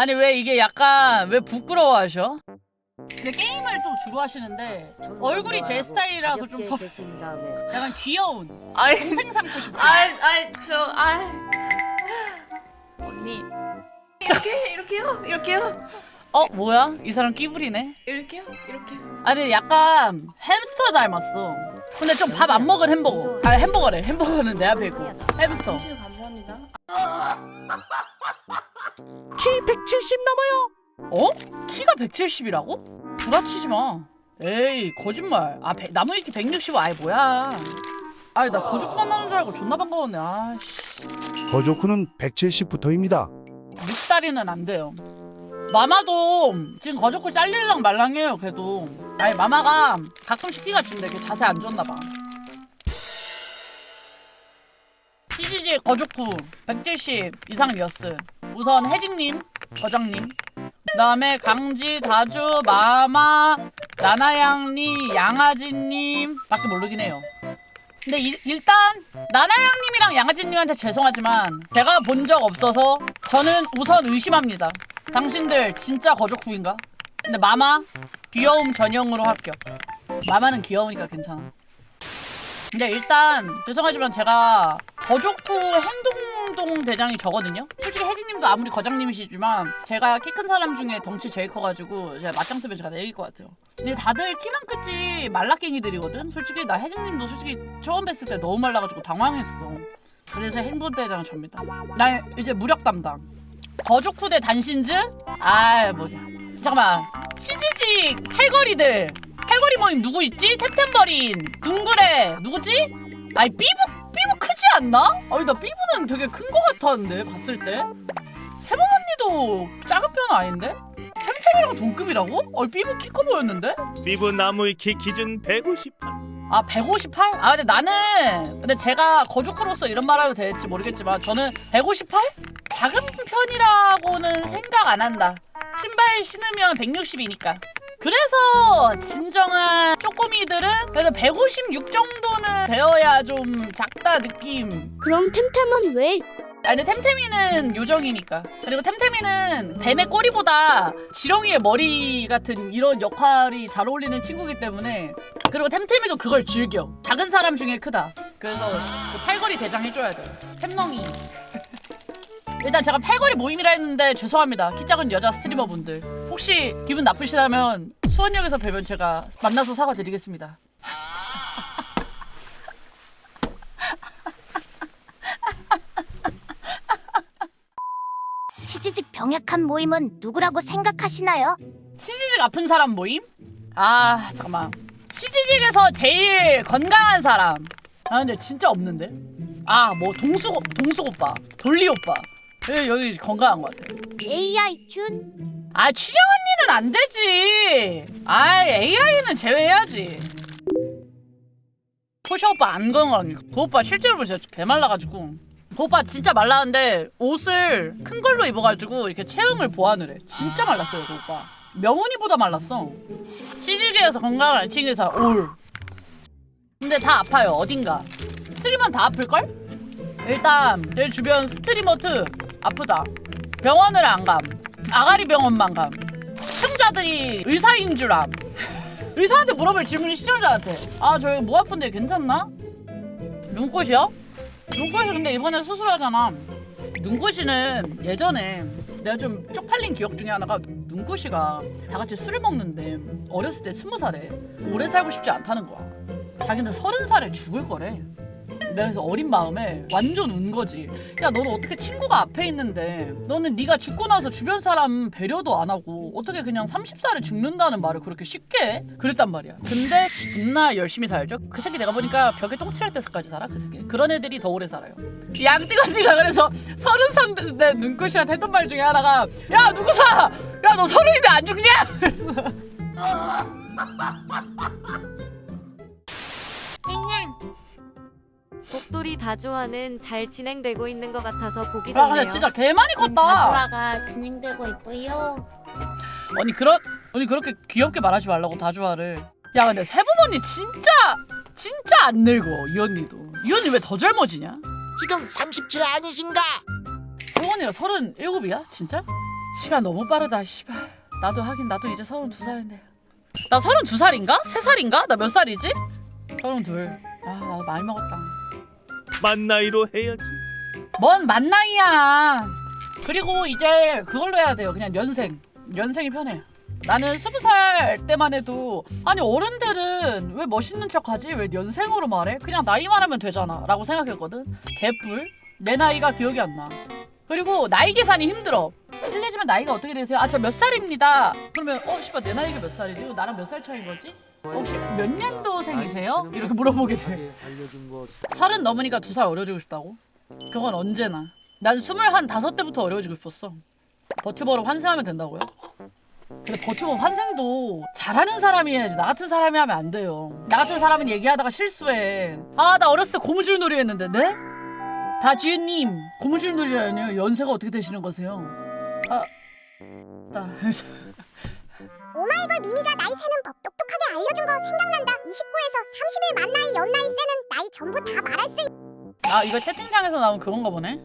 아니 왜 이게 약간 왜 부끄러워하셔? 근데 게임을 또 주로 하시는데 얼굴이 제 스타일이라서 좀 다음에 약간 귀여운 아이, 동생 삼고 싶어. 아이, 아이, 저, 아이. 언니. 이렇게, 이렇게요? 이렇게요? 어 뭐야? 이 사람 끼부리네. 이렇게요? 이렇게. 아니 약간 햄스터 닮았어. 근데 좀 밥 안 먹은 햄버거. 아 햄버거래. 햄버거는 내 앞에 있고. 햄스터. 감사합니다. 키 170 넘어요. 어? 키가 170이라고? 구라치지 마. 에이 거짓말. 아 배- 나무위키 165 아이 뭐야. 아니 나 거주구 만나는 줄 알고 존나 반가웠네. 아씨. 거조쿠는 170부터입니다. 육다리는 안 돼요. 마마도 지금 거저코 잘릴랑 말랑해요. 걔도. 아니 마마가 가끔씩 피가 준대. 걔 자세 안 좋나 봐. CGG 거조쿠 170 이상 리어스. 우선 혜진님, 거장님. 그다음에 강지, 다주, 마마, 나나양님, 양아지님 밖에 모르긴 해요. 근데 이- 일단 나나양님이랑 양아지님한테 죄송하지만 제가 본 적 없어서 저는 우선 의심합니다. 당신들 진짜 거족후인가? 근데 마마 귀여움 전형으로 합격. 마마는 귀여우니까 괜찮아. 근데 일단 죄송하지만 제가 거족후 행동 동 대장이 저거든요. 솔직히 혜진님도 아무리 거장님이시지만 제가 키 큰 사람 중에 덩치 제일 커가지고 제가 맞짱 뜨면 제가 내릴 것 같아요. 근데 다들 키만 크지 말라깽이들이거든. 솔직히 나 혜진님도 솔직히 처음 뵀을 때 너무 말라가지고 당황했어. 그래서 행동 대장 접니다. 나 이제 무력 담당. 거족후 대 단신즈? 아 뭐냐. 잠깐만. 치즈직 팔거리들. 팔거리 모임 누구 있지? 템템버린, 둥그레 누구지? 삐부 삐부 크지 않나? 아니 나 삐부는 되게 큰 거 같았는데 봤을 때. 세범 언니도 작은 편 아닌데? 템템이랑 동급이라고? 어 삐부 키커 보였는데? 피부 나무의 키 기준 158. 아 158? 아 근데 나는 근데 제가 거주크로서 이런 말해도 될지 모르겠지만 저는 158? 작은 편이라고는 생각 안 한다 신발 신으면 160이니까 그래서 진정한 쪼꼬미들은 그래도 156 정도는 되어야 좀 작다 느낌. 그럼 템템은 왜? 아니 근데 템템이는 요정이니까. 그리고 템템이는 뱀의 꼬리보다 지렁이의 머리 같은 이런 역할이 잘 어울리는 친구기 때문에 그리고 템템이도 그걸 즐겨. 작은 사람 중에 크다. 그래서 그 팔걸이 대장 해줘야 돼. 템렁이. 일단 제가 팔걸이 모임이라 했는데 죄송합니다. 키 작은 여자 스트리머분들 혹시 기분 나쁘시다면 수원역에서 뵈면 제가 만나서 사과드리겠습니다 치즈직 병약한 모임은 누구라고 생각하시나요? 치즈직 아픈 사람 모임? 아 잠깐만 치즈직에서 제일 건강한 사람 아 근데 진짜 없는데 아 뭐 동숙 동숙 오빠 돌리 오빠 여기, 여기 건강한 것 같아 AI 춘? 아 취향 언니는 안 되지. 아 AI는 제외해야지. 토샤 오빠 안 건강해. 그 오빠 실제로 보면 진짜 개말라가지고. 그 오빠 진짜 말랐는데 옷을 큰 걸로 입어가지고 이렇게 체형을 보완을 해. 진짜 말랐어요 그 오빠. 명훈이보다 말랐어. 시즈계에서 건강을 안 사람 올 근데 다 아파요 어딘가. 스트리머는 다 아플걸? 일단 내 주변 스트리머 특 아프다. 병원을 안 감 아가리 병원만 감 시청자들이 의사인 줄 암. 의사한테 물어볼 질문이 시청자한테. 아저 이거 뭐 아픈데 괜찮나? 눈꽃이요? 눈꽃이 근데 이번에 수술하잖아. 눈꽃이는 예전에 내가 좀 쪽팔린 기억 중에 하나가 눈꽃이가 다 같이 술을 먹는데 어렸을 때 스무 살에 오래 살고 싶지 않다는 거야. 자기는 서른 살에 죽을 거래 내가 그래서 어린 마음에 완전 운 거지. 야 너는 어떻게 친구가 앞에 있는데 너는 네가 죽고 나서 주변 사람 배려도 안 하고 어떻게 그냥 30살에 죽는다는 말을 그렇게 쉽게 해? 그랬단 말이야. 근데 존나 열심히 살죠. 그 새끼 내가 보니까 벽에 똥 칠할 때까지 살아 그 새끼. 그런 애들이 더 오래 살아요. 양띵 언니가 그래서 서른 살내 눈꽃이한테 했던 말 중에 하나가 야 누구 사 야 너 서른인데 안 죽냐? 그래서 복돌이 다주화는 잘 진행되고 있는 것 같아서 보기 아 근데 좋네요. 진짜 개 많이 컸다. 다주화가 진행되고 있고요. 아니 그런 아니 그렇게 귀엽게 말하지 말라고 다주아를 야 근데 세부모니 진짜 진짜 안 늙어 이 언니도 이 언니 왜 더 젊어지냐 지금 37 아니신가? 세부모니가 서른 일곱이야 진짜 시간 너무 빠르다 씨발 나도 하긴 나도 이제 서른 두 살인데 나 서른 두 살인가? 세 살인가? 나 몇 살이지? 서른 둘 아 나도 많이 먹었다 만 나이로 해야지. 뭔 만나이야. 그리고 이제 그걸로 해야 돼요. 그냥 연생. 연생이 편해. 나는 스무 살 때만 해도 아니 어른들은 왜 멋있는 척하지? 왜 연생으로 말해? 그냥 나이만 하면 되잖아. 라고 생각했거든. 개뿔? 내 나이가 기억이 안 나. 그리고 나이 계산이 힘들어. 실례지만 나이가 어떻게 되세요? 아 저 몇 살입니다. 그러면 어 씨발 내 나이가 몇 살이지? 나랑 몇 살 차이인 거지 혹시 몇 년도생이세요 이렇게 물어보게 돼 서른 넘으니까 두 살 어려지고 싶다고 그건 언제나. 난 스물한 다섯 때부터 어려워지고 싶었어. 버튜버로 환생하면 된다고요? 근데 버튜버 환생도 잘하는 사람이 해야지. 나 같은 사람이 하면 안 돼요. 나 같은 사람은 얘기하다가 실수해. 아, 나 어렸을 때 고무줄 놀이 했는데, 네? 다지은님, 고무줄 놀이라뇨? 연세가 어떻게 되시는 거세요? 아, 나. 오마이걸 미미가 나이 세는 법 똑똑하게 알려준 거 생각난다. 29에서 30일 만 나이, 연 나이 세는 나이 전부 다 말할 수 있... 아, 이거 채팅창에서 나온 그건가 보네?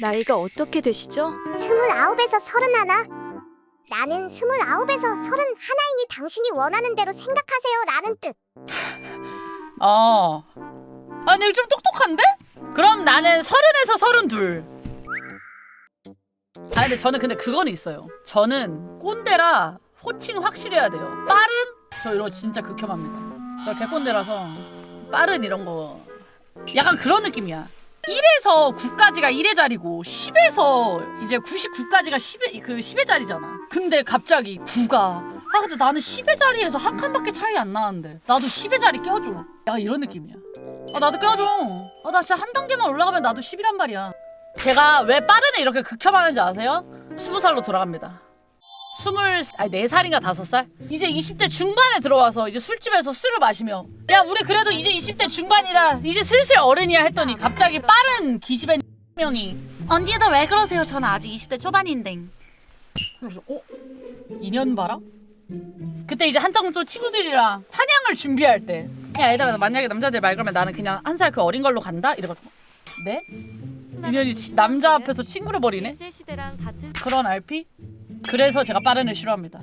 나이가 어떻게 되시죠? 스물아홉에서 서른하나. 나는 스물아홉에서 서른하나이니 당신이 원하는 대로 생각하세요. 라는 뜻. 아. 아, 근데 이거 좀 똑똑한데? 그럼 나는 서른에서 서른둘. 아, 근데 저는 근데 그건 있어요. 저는 꼰대라 호칭 확실해야 돼요. 빠른? 저 이런 거 진짜 극혐합니다. 저 개꼰대라서 빠른 이런 거. 약간 그런 느낌이야. 1에서 9까지가 1의 자리고 10에서 이제 99까지가 10의 그 10의 자리잖아. 근데 갑자기 9가 아 근데 나는 10의 자리에서 한 칸밖에 차이 안 나는데 나도 10의 자리 껴줘. 약간 이런 느낌이야. 아 나도 껴줘. 아 나 진짜 한 단계만 올라가면 나도 10이란 말이야. 제가 왜 빠르네 이렇게 극혐하는지 아세요? 20살로 돌아갑니다. 스물 아니 네 살인가 다섯 살 이제 20대 중반에 들어와서 이제 술집에서 술을 마시며 야 우리 그래도 이제 20대 중반이다 이제 슬슬 어른이야 했더니 갑자기 빠른 기집애 명이 언니도 왜 그러세요 저는 아직 20대 초반인데 그래서 어? 2년 봐라? 그때 이제 한창 또 친구들이랑 사냥을 준비할 때 야 얘들아 만약에 남자들 말 그러면 나는 그냥 한 살 그 어린 걸로 간다? 이래가지고 네? 인연이 치- 남자 앞에서 친구를 버리네? 일제 시대랑 같은 그런 RP? 그래서 제가 빠른을 싫어합니다.